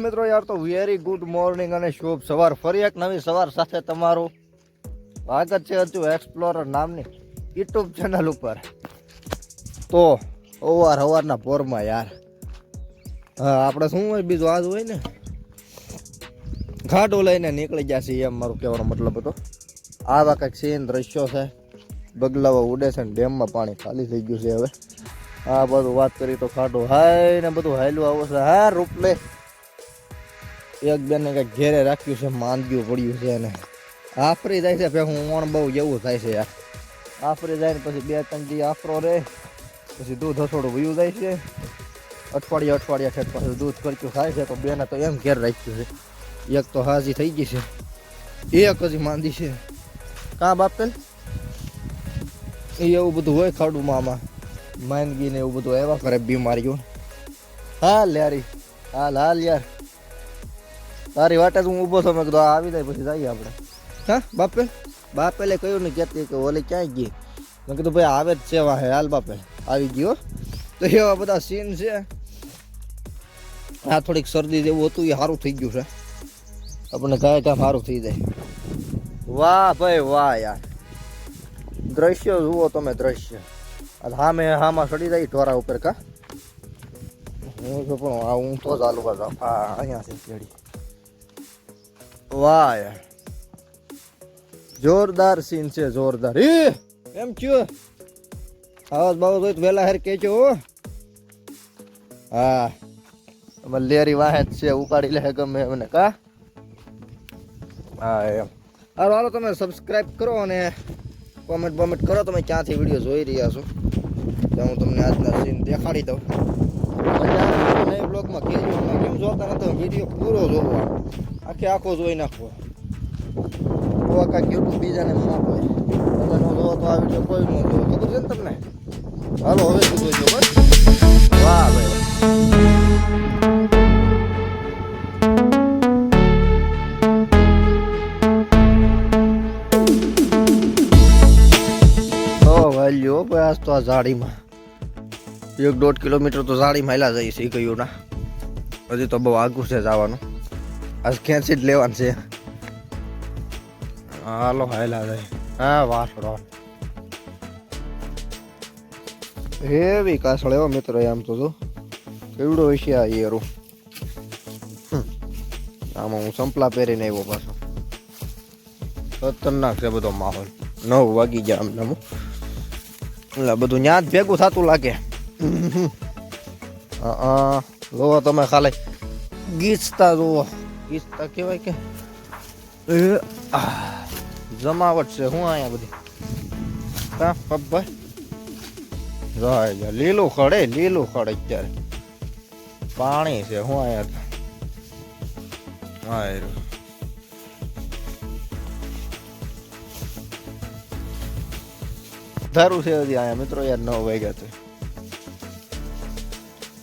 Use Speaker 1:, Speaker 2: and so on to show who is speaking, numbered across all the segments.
Speaker 1: મિત્રો યાર, તો વેરી ગુડ મોર્નિંગ અને શુભ સવાર. ફરી એક નવી સવાર સાથે તમારું સ્વાગત છે હજુ એક્સપ્લોરર નામની યુટ્યુબ ચેનલ ઉપર. તો અવાર સવારના પોરમાં યાર. હા, આપણે શું હોય, બીજું આજ હોય ને? ઘાટો લઈને નીકળી ગયા છીએ એમ મારું કહેવાનો મતલબ હતો. આવા કંઈક સીન દ્રશ્યો છે. બગલાવા ઉડે છે ને ડેમમાં પાણી ખાલી થઈ ગયું છે હવે. આ બધું વાત કરી તો ખાટું હાય ને બધું હાયલું આવું છે. હા, રૂપલે એક બેન કંઈક ઘેરે રાખ્યું છે, માંદગીઓ પડ્યું છે અને આફરી જાય છે ભેગું ઓણ બહુ જેવું થાય છે યાર. આફરી જાય ને પછી બે ત્રણ દી આફરો રહે, પછી દૂધ હસોડું વયું જાય છે. અઠવાડિયા અઠવાડિયા ઠેઠ પાછું દૂધ કરતું થાય છે, તો બેને તો એમ ઘેર રાખ્યું છે. એક તો હાજી થઈ ગઈ છે, એક હજી માંદી છે. કાં બાપેલ એ એવું બધું હોય ખાડું આમાં માંદગી ને એવું બધું એવા કરે બીમારીઓ હાલ યારી, હાલ હાલ યાર. તારી વાટે હું ઊભો છો. મેં કીધું આ આવી જાય પછી જઈએ આપણે. હા બાપે? બાપેલે કહ્યું ને કહેતી કે ઓલી ક્યાંય ગઈ? મેં કીધું ભાઈ આવે જ છે વાહે. હાલ બાપે આવી ગયો. તો એવા બધા સીન છે. આ થોડીક શરદી જેવું હતું એ સારું થઈ ગયું છે. આપણને કાંઈ કામ સારું થઈ જાય. વાહ ભાઈ વાહ યાર. દ્રશ્ય જુઓ તમે દ્રશ્ય. હામે સામે હામાં ચડી જાય ઢોરા ઉપર કા? હું તો પણ હું તો ચાલુ કરતો હા અહીંયા છે ચડી. વાહ જોરદાર સીન છે, જોરદાર. એ એમ છો આવાજ બાવાજ હોય તો વહેલા હેર કેજો હો. હા. લેરી વાહે છે, ઉપાડી લે ગમે મને કા? હા, એમ. હાલો હાલો, તમે સબસ્ક્રાઇબ કરો અને કોમેન્ટ બોમેન્ટ કરો. તમે ક્યાંથી વીડિયો જોઈ રહ્યા છો? તો હું તમને આજના સીન દેખાડી દઉં. નવી બ્લોગમાં કેજો અમે કેમ જોતા નતો? વીડિયો પૂરો જોવો આખે આખો જોઈ નાખવો. તો આખા યુટ્યુબ બીજાને ન હોય તમે ન જોવો તો આ વીડિયો કોઈ ન જોવો. ખબર છે ને તમને? હાલો, હવે શું જોઈજો બસ? વાહ ભાઈ. ભાઈ, આજ તો આ ઝાડીમાં. એક દોઢ કિલોમીટર તો ઝાડીમાં હેલા જઈ છે ગયું ના હજી તો બહુ આઘું છે જવાનું. આજ ખેંચી જ લેવાનું છે? હાલો હેલા જાય. હા વાસડો હેવી કાસળ એવો મિત્ર આમ તો જો. કેવડો હશે આ યેરું આમાં હું સંપલા પહેરીને આવ્યો પાછો. ખતરનાક છે બધો માહોલ. નવ વાગી ગયા આમ નમું. એટલે બધું ન્યા જ ભેગું થતું લાગે. હા જોવો તમે ખાલી ગીચતા જોવો ગીચતા કહેવાય કે જમાવટ છે હું અહીંયા બધી. કા? પપ્પા જાય લીલું ખડે લીલું ખડે અત્યારે. પાણી છે હું અહીંયા હા. ધારું છે હજી અહીંયા, મિત્રો યાર નવ વાગ્યા છે.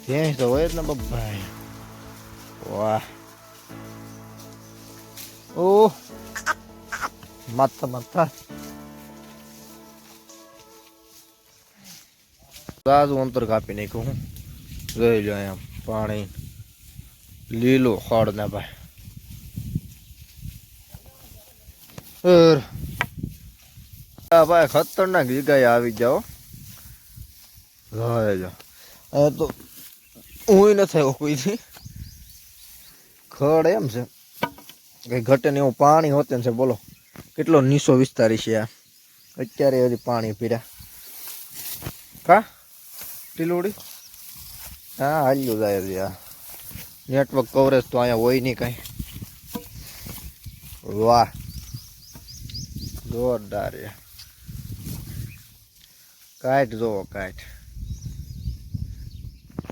Speaker 1: ભેંસ તો હોય જ ને બબ્બાઈ વાહ. ઓહ માથા માથા તાજુ અંતર કાપી નાખ્યું હું. જોઈ લો એમ પાણી. લીલું ખડ ને ભાઈ. ભાઈ ખતરનાક જગ્યાએ આવી જાઓ જાય જો તો હું નથી કોઈથી ખડ એમ છે. કઈ ઘટે ને એવું પાણી હોતે છે. બોલો, કેટલો નીસો વિસ્તારી છે આ? અત્યારે હજી પાણી પીડ્યા કા? ટીલુડી? હા, હાલ્યું જાય હજી આ. નેટવર્ક કવરેજ તો અહીંયા હોય નહીં કાંઈ. વાહ. જોરદાર કાંઈટ જોવો કાંઈટ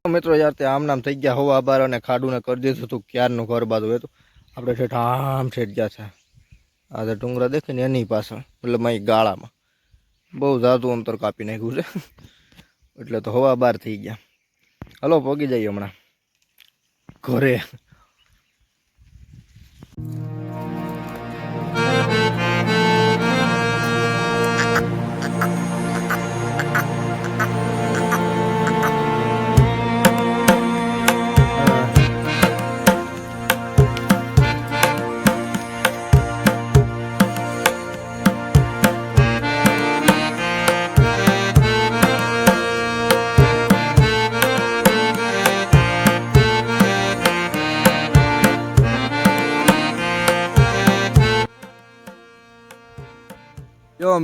Speaker 1: મિત્રો, યાર તે આમ નામ થઈ ગયા. હોવા આભાર અને ખાડું ને કરી દીધું હતું. ક્યારનું ઘર બાજુ હતું? આપણે છે આમ ઠેઠ ગયા છે. આ જે ડુંગરા દેખે ને એની પાછળ, મતલબ અહીં ગાળામાં. બહુ જાદુ અંતર કાપી નાખ્યું છે. એટલે તો હવા બહાર થઈ ગયા. હલો, પગી જઈએ હમણાં. ઘરે.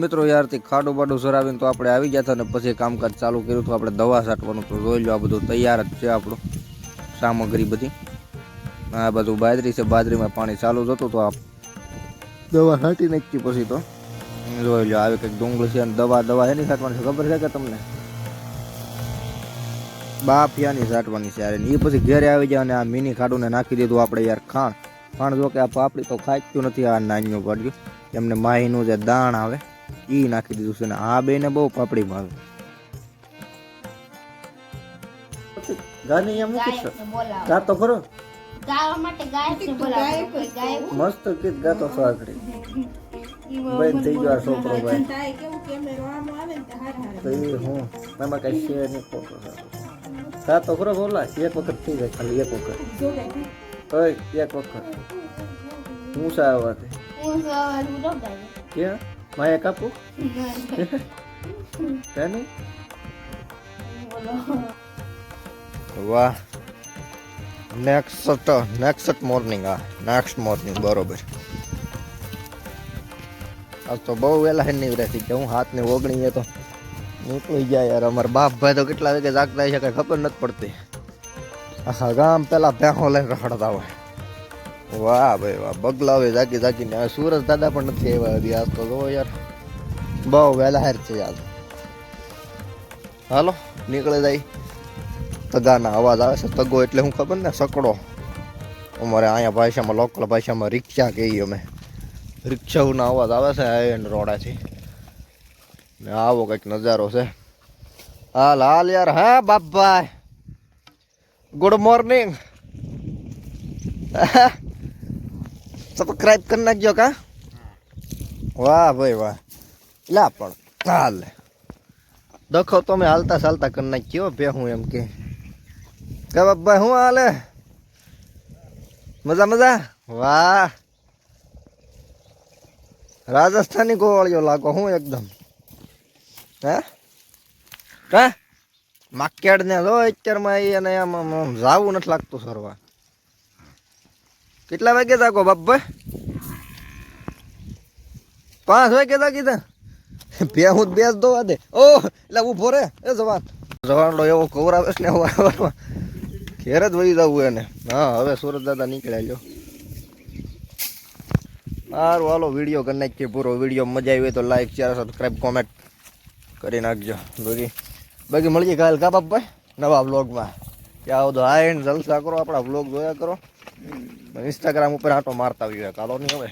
Speaker 1: મિત્રો યારથી ખાડું બાડું સરાવીને તો આપણે આવી ગયા હતા ને પછી કામકાજ ચાલુ કર્યું હતું. આપણે દવા છાંટવાનું તો જોઈ લો, આ બધું તૈયાર જ છે આપણું સામગ્રી બધી. આ બધું બાજરી છે, બાજરીમાં પાણી ચાલુ જ હતું તો આ દવા છાંટી નાખી પછી તો. જોઈ લો, આવી કંઈક ડુંગળી છે અને દવા દવા એની છાંટવાની છે, ખબર છે કે તમને? બાફિયાની છાંટવાની છે યાર એ પછી ઘેરે આવી જાય અને આ મિની ખાડુને નાખી દીધું આપણે યાર ખાણ. ખાણ જો કે આ પાપડી તો ખાચ્યું નથી, આ નાન્યું પડ્યું. એમને માહીનું જે દાણ આવે એ નાખી દીધું છે ને આ બેને બહુ પાપડી ભાવે. ગાની એમ મૂકી
Speaker 2: ગાયકને
Speaker 1: તો ખરો?
Speaker 2: ગાવા માટે ગાયકને બોલાવો.
Speaker 1: મસ્ત ગીત ગાતો છો આગળ. બેન થઈ ગયો આ છોકરો ભાઈ. તો એ હું એમાં કઈ શેર નહીં ખોટો ગાતો ખરો બોલા. એક વખત થઈ જાય ખાલી એક વખત. ઓય એક વખત. હું સા આવવા તે?
Speaker 2: હું સવાર હું
Speaker 1: ક્યાં? માયા કાપું? કાની
Speaker 2: બોલો
Speaker 1: વાહ. નેક્સ્ટ નેક્સ્ટ મોર્નિંગ આ નેક્સ્ટ મોર્નિંગ બરોબર. આ તો બહુ વહેલા હે નીવડે રહેતી કે હું હાથની ઓગણી એ તો નીકળી ગયા યાર. અમારા બાપ ભાઈ તો કેટલા વાગે જાગતા છે કઈ ખબર નથી પડતી. આખા ગામ પેલા ભેહો લઈને રખડતા હોય. વાહ ભાઈ વાહ, બગલાવે જાગી જાગીને. હવે સુરજ દાદા પણ નથી આવ્યા હજી આજ તો જો યાર. બહુ વહેલા હેર છે યાર. હાલો, નીકળી જાય. તગાના અવાજ આવે છે, તગો એટલે હું ખબર ને, સકડો. અમારે અહીંયા ભાષામાં, લોકલ ભાષામાં રિક્ષા કહીએ અમે. રિક્ષાઓના અવાજ આવે છે હાઈએન્ડ રોડાથી. ને આવો કંઈક નજારો છે. હાલ હાલ યાર, હા બાપભાઈ ગુડ મોર્નિંગ સબસ્ક્રાઈબ કરી નાખજો કા? વાહ ભાઈ વાહ. લા પણ હાલ. દખો તમે હાલતા ચાલતા કરી નાખ્યો બે હું એમ કે. કે હું હાલે? મજા મજા? વાહ. રાજસ્થાની ગોવાળીઓ લાગો હું એકદમ. હે? કા? માકેડ ને લો અત્યારમાં એ અને આમ જાવું નથી લાગતું સરવા કેટલા વાગે જાગો બાપભાઈ પાંચ વાગે જાગી તા બે હું બેસ દો દે. ઓ, એટલે ઊભો રે. એ જવાન. જવાનડો એવો કવરાવે છે ને વારવારમાં ઘેર જ વહી જવું એને. હા, હવે સુરત દાદા નીકળ્યા લ્યો. સારું, હાલો વીડિયો કરી નાખીએ પૂરો. વીડિયો મજા આવી હોય તો લાઈક શેર સબસ્ક્રાઈબ કોમેન્ટ કરી નાખજો. બાકી બાકી મળીએ કાલ. કા બાપભાઈ નવા બ્લોગમાં ત્યાં આવો તો એન્ડ જલસા કરો, આપણા બ્લોગ જોયા કરો. ઇન્સ્ટાગ્રામ ઉપર આટો મારતા હોય કાલો નહીં હવે.